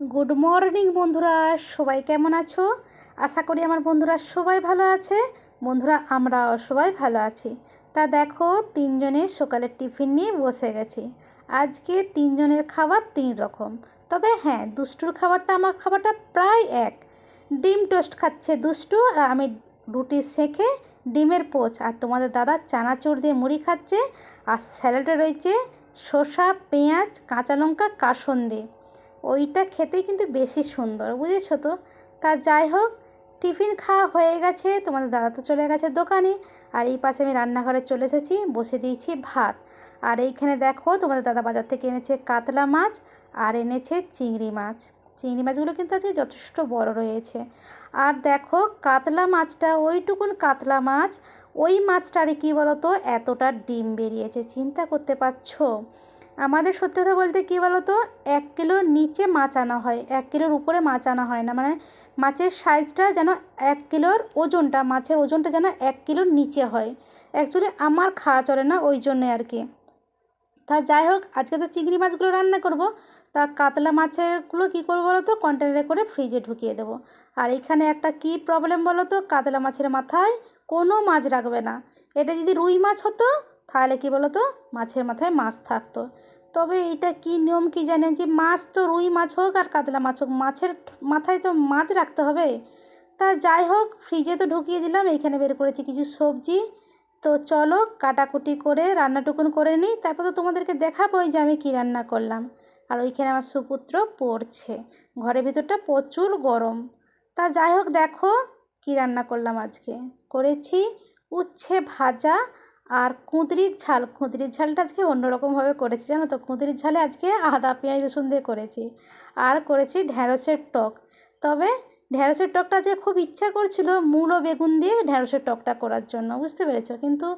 Good morning বন্ধুরা। সবাই কেমন আছো? আশা করি আমার বন্ধুরা সবাই ভালো আছে। বন্ধুরা, আমরাও সবাই ভালো আছি। তা দেখো তিনজনের সকালের টিফিন নিয়ে বসে গেছি। আজকে তিনজনের খাবার তিন রকম। তবে হ্যাঁ দুষ্টুর খাবারটা, আমার খাবারটা প্রায় এক। ডিম টোস্ট খাচ্ছে দুষ্টু আর আমি রুটি সেঁকে ডিমের পোচ। আর তোমাদের দাদা চানাচুর দিয়ে মুড়ি খাচ্ছে। আর স্যালাডে রয়েছে শসা, পেঁয়াজ, কাঁচা লঙ্কা, কাসন্দি। ওইটা খেতেই কিন্তু বেশি সুন্দর, বুঝেছ তো? তা যাই হোক, টিফিন খাওয়া হয়ে গেছে, তোমাদের দাদা তো চলে গেছে দোকানে, আর এই পাশে আমি রান্নাঘরে চলে এসেছি, বসে দিয়েছি ভাত। আর এইখানে দেখো, তোমাদের দাদা বাজার থেকে এনেছে কাতলা মাছ, আর এনেছে চিংড়ি মাছ। চিংড়ি মাছগুলো কিন্তু আজকে যথেষ্ট বড় রয়েছে। আর দেখো, কাতলা মাছটা, ওইটুকুন কাতলা মাছ, ওই মাছটার কী বলো তো এতটা ডিম বেরিয়েছে, চিন্তা করতে পারছ? আমাদের সত্যি কথা বলতে কী বলো তো এক কিলোর নিচে মাছ আনা হয়, এক কিলোর উপরে মাছ আনা হয় না। মানে মাছের সাইজটা যেন এক কিলোর ওজনটা, মাছের ওজনটা যেন এক কিলোর নিচে হয়। অ্যাকচুয়ালি আমার খাওয়া চলে না ওই জন্যে আর কি। তা যাই হোক, আজকে তো চিংড়ি মাছগুলো রান্না করব। তা কাতলা মাছেরগুলো কী করব বলো তো কন্টেনারে করে ফ্রিজে ঢুকিয়ে দেবো। আর এখানে একটা কী প্রবলেম বলো তো কাতলা মাছের মাথায় কোনো মাছ রাখবে না। এটা যদি রুই মাছ হতো তাহলে কী বলো তো মাছের মাথায় মাছ থাকতো। তবে এটা কি নিয়ম কি জানি যে মাছ তো রুই মাছ হোক আর কাতলা মাছ হোক, মাছের মাথায় তো মাছ রাখতে হবে। তা যাই হোক ফ্রিজে তো ঢুকিয়ে দিলাম এইখানে বের করেছি কিছু সবজি। তো চলো কাটাকুটি করে, রান্নাটুকুন করে নিই, তারপর তো তোমাদেরকে দেখাবোই যে আমি কী রান্না করলাম। আর ওইখানে আমার সুপুত্র পড়ছে। ঘরের ভিতরটা প্রচুর গরম। তা যাই হোক, দেখো কী রান্না করলাম আজকে। করেছি উচ্ছে ভাজা আর কুঁদরির ঝাল কুঁদরির ঝালটা আজকে অন্যরকমভাবে করেছি, জানো তো? কুঁদরির ঝালে আজকে আদা, পেঁয়াজ, রসুন দিয়ে করেছি আর করেছি ঢ্যাঁড়সের টক। তবে ঢ্যাঁড়সের টকটা যে খুব ইচ্ছা করছিল মূলো বেগুন দিয়ে ঢ্যাঁড়সের টকটা করার জন্য, বুঝতে পেরেছ? কিন্তু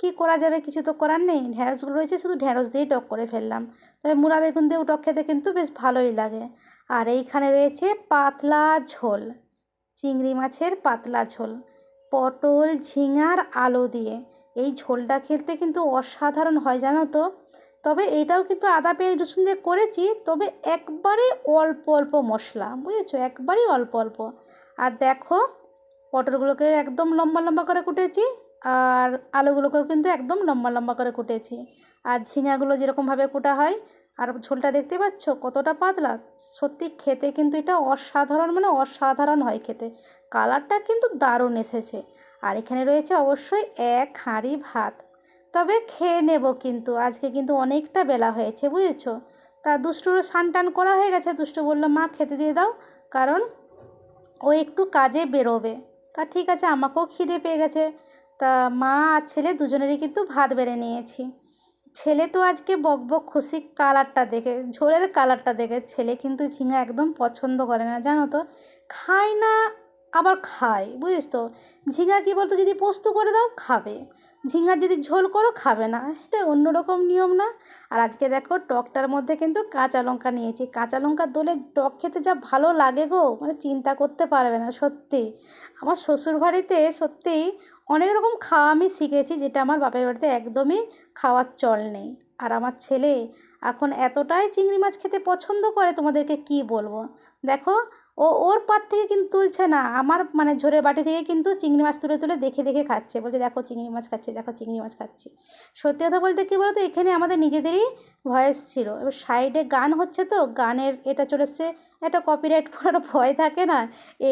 কি করা যাবে কিছু তো করার নেই। ঢ্যাঁড়সগুলো রয়েছে, শুধু ঢ্যাঁড়স দিয়েই টক করে ফেললাম। তবে মূলা বেগুন দিয়েও টক খেতে কিন্তু বেশ ভালোই লাগে। আর এইখানে রয়েছে পাতলা ঝোল, চিংড়ি মাছের পাতলা ঝোল, পটল, ঝিঙার আলু দিয়ে। এই ঝোলটা খেতে কিন্তু অসাধারণ হয়, জানো তো? তবে এটাও কিন্তু আদা, পেঁয়াজ, রসুন দিয়ে করেছি, তবে একবারে অল্প অল্প মশলা, বুঝেছ? একবারেই অল্প অল্প। আর দেখো পটলগুলোকে একদম লম্বা লম্বা করে কুটেছি, আর আলুগুলোকেও কিন্তু একদম লম্বা লম্বা করে কুটেছি। আর ঝিঙাগুলো যেরকমভাবে কুটা হয়, আর ঝোলটা দেখতে পাচ্ছ কতটা পাতলা? সত্যি খেতে কিন্তু এটা অসাধারণ মানে অসাধারণ হয় খেতে। কালারটা কিন্তু দারুণ এসেছে। আর এখানে রয়েছে অবশ্যই এক হাঁড়ি ভাত। তবে খেয়ে নেব কিন্তু, আজকে কিন্তু অনেকটা বেলা হয়েছে, বুঝেছ? তা দুষ্টুরও স্নান টান করা হয়ে গেছে, দুষ্টু বলল, মা, খেতে দিয়ে দাও, কারণ ও একটু কাজে বেরোবে। তা ঠিক আছে, আমাকেও খিদে পেয়ে গেছে। তা মা আর ছেলে দুজনেরই কিন্তু ভাত বেড়ে নিয়েছি। ছেলে তো আজকে বক বক খুশি কালারটা দেখে, ঝোলের কালারটা দেখে। ছেলে কিন্তু ঝিঙা একদম পছন্দ করে না, জানো তো? খায় না আবার খায় বুঝিস তো? ঝিঙা কী বলতো, যদি পোস্ত করে দাও, খাবে। ঝিঙার যদি ঝোল করো, খাবে না। এটা অন্যরকম নিয়ম না? আর আজকে দেখো, টকটার মধ্যে কিন্তু কাঁচা লঙ্কা নিয়েছি। কাঁচা লঙ্কা দোলে টক খেতে যা ভালো লাগে গো মানে চিন্তা করতে পারবে না, সত্যি। আমার শ্বশুর বাড়িতে সত্যি অনেক রকম খাওয়া আমি শিখেছি, যেটা আমার বাপের বাড়িতে একদমই খাওয়ার চল নেই। আর আমার ছেলে এখন এতটাই চিংড়ি মাছ খেতে পছন্দ করে, তোমাদেরকে কি বলব? দেখো ও ওর পাত থেকে কিন্তু তুলছে না। আমার মানে ঝোরে বাটি থেকে কিন্তু চিংড়ি মাছ তুলে তুলে দেখে দেখে খাচ্ছে। বলছে, দেখো চিংড়ি মাছ খাচ্ছে, দেখো চিংড়ি মাছ খাচ্ছি। সত্যি কথা বলতে কী বলতো, এখানে আমাদের নিজেদেরই ভয়েস ছিল। এবার সাইডে গান হচ্ছে তো, গানের এটা চলে এসছে। একটা কপিরাইট পড়ার ভয় থাকে না।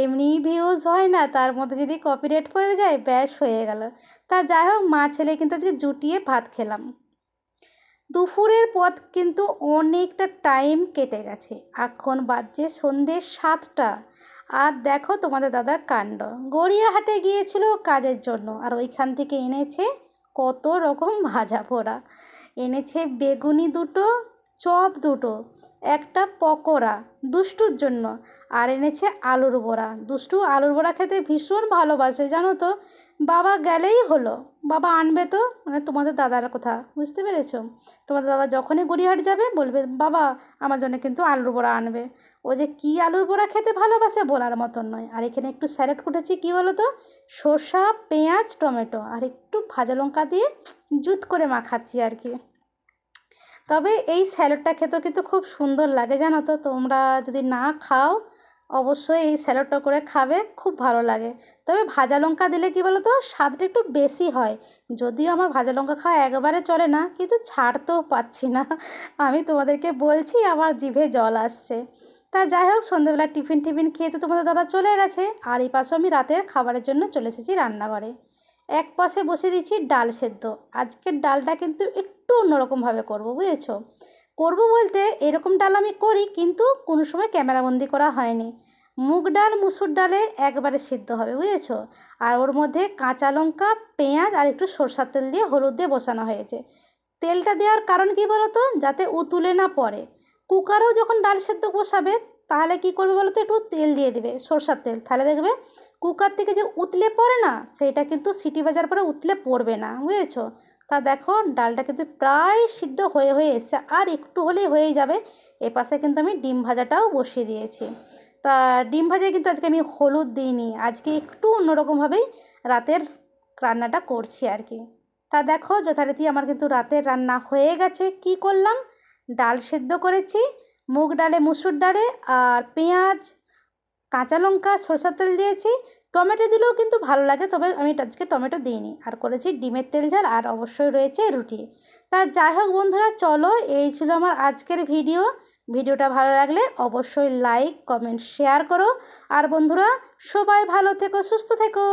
এমনি ভিউজ হয় না, তার মধ্যে যদি কপিরাইট পড়ে যায়, ব্যাস হয়ে গেল। তা যাই হোক, মা ছেলে কিন্তু আজকে জুটিয়ে ভাত খেলাম। দুপুরের পথ কিন্তু অনেকটা টাইম কেটে গেছে। এখন বাজছে সন্ধ্যে সাতটা। আর দেখো তোমাদের দাদার কাণ্ড। গড়িয়াহাটে গিয়েছিল কাজের জন্য। আর ওইখান থেকে এনেছে কত রকম ভাজা পোড়া। এনেছে বেগুনি দুটো, চপ দুটো। একটা পকোড়া দুষ্টুর জন্য। আর এনেছে আলুর বড়া। দুষ্টু আলুর বড়া খেতে ভীষণ ভালোবাসে, জানো তো? বাবা গেলেই হলো। বাবা আনবে তো? মানে তোমাদের দাদার কথা, বুঝতে পেরেছ? তোমাদের দাদা যখনই গড়িয়াহাট যাবে, বলবে, বাবা, আমার জন্য কিন্তু আলুর বড়া আনবে। ও যে কী আলুর বড়া খেতে ভালোবাসে বলার মতন নয়। আর এখানে একটু স্যালাড কুটেছি কী বলো তো শসা পেঁয়াজ, টমেটো। আর একটু ভাজা লঙ্কা দিয়ে জুত করে মাখাচ্ছি আর কি। তবে এই স্যালাডটা খেতেও কিন্তু খুব সুন্দর লাগে, জানো তো? তোমরা যদি না খাও, অবশ্যই এই স্যালাডটা করে খাবে, খুব ভালো লাগে। তবে ভাজা লঙ্কা দিলে কি বলো তো স্বাদটা একটু বেশি হয়। যদিও আমার ভাজা লঙ্কা খাওয়া একবারে চলে না, কিন্তু ছাড়তেও পাচ্ছি না। আমি তোমাদেরকে বলছি, আমার জিভে জল আসছে। তা যাই হোক সন্ধ্যেবেলা টিফিন টিফিন খেয়ে তো তোমাদের দাদা চলে গেছে। আর এই পাশে আমি রাতের খাবারের জন্য চলে এসেছি রান্নাঘরে। এক পাশে বসে দিচ্ছি ডাল সেদ্ধ। আজকের ডালটা কিন্তু একটু অন্যরকমভাবে করব, বুঝেছ? করব বলতে এরকম ডাল আমি করি, কিন্তু কোনো সময় ক্যামেরাবন্দি করা হয়নি। মুগ ডাল, মুসুর ডালে একবারে সিদ্ধ হবে, বুঝেছ? আর ওর মধ্যে কাঁচা লঙ্কা, পেঁয়াজ আর একটু সরষার তেল দিয়ে হলুদ দিয়ে বসানো হয়েছে। তেলটা দেওয়ার কারণ কি বলো তো যাতে উতুলে না পড়ে। কুকারেও যখন ডাল সেদ্ধ বসাবে, তাহলে কি করবে বলো তো একটু তেল দিয়ে দেবে, সরষার তেল। তাহলে দেখবে কুকার থেকে যে উতলে পড়ে না, সেটা কিন্তু সিটি বাজার পরে উতলে পড়বে না, বুঝেছ? তা দেখো ডালটা কিন্তু প্রায় সিদ্ধ হয়ে হয়ে এসছে। আর একটু হলেই হয়েই যাবে। এপাশে কিন্তু আমি ডিম ভাজাটাও বসিয়ে দিয়েছি। তা ডিম ভাজায় কিন্তু আজকে আমি হলুদ দিইনি। আজকে একটু অন্যরকমভাবেই রাতের রান্নাটা করছি আর কি। তা দেখো, যথারীতি আমার কিন্তু রাতের রান্না হয়ে গেছে। কি করলাম? ডাল সেদ্ধ করেছি, মুগ ডালে মুসুর ডালে আর পেঁয়াজ, কাঁচা লঙ্কা, সরষের তেল দিয়েছি টমেটো দিলেও কিন্তু ভালো লাগে, তবে আমি আজকে টমেটো দিইনি। আর করেছি ডিমের তেল ঝাল আর অবশ্যই রয়েছে রুটি। তা যাই হোক বন্ধুরা, চলো এই ছিল আমার আজকের ভিডিও। ভিডিওটা ভালো লাগলে অবশ্যই লাইক, কমেন্ট, শেয়ার করো। আর বন্ধুরা, সবাই ভালো থেকো, সুস্থ থেকো।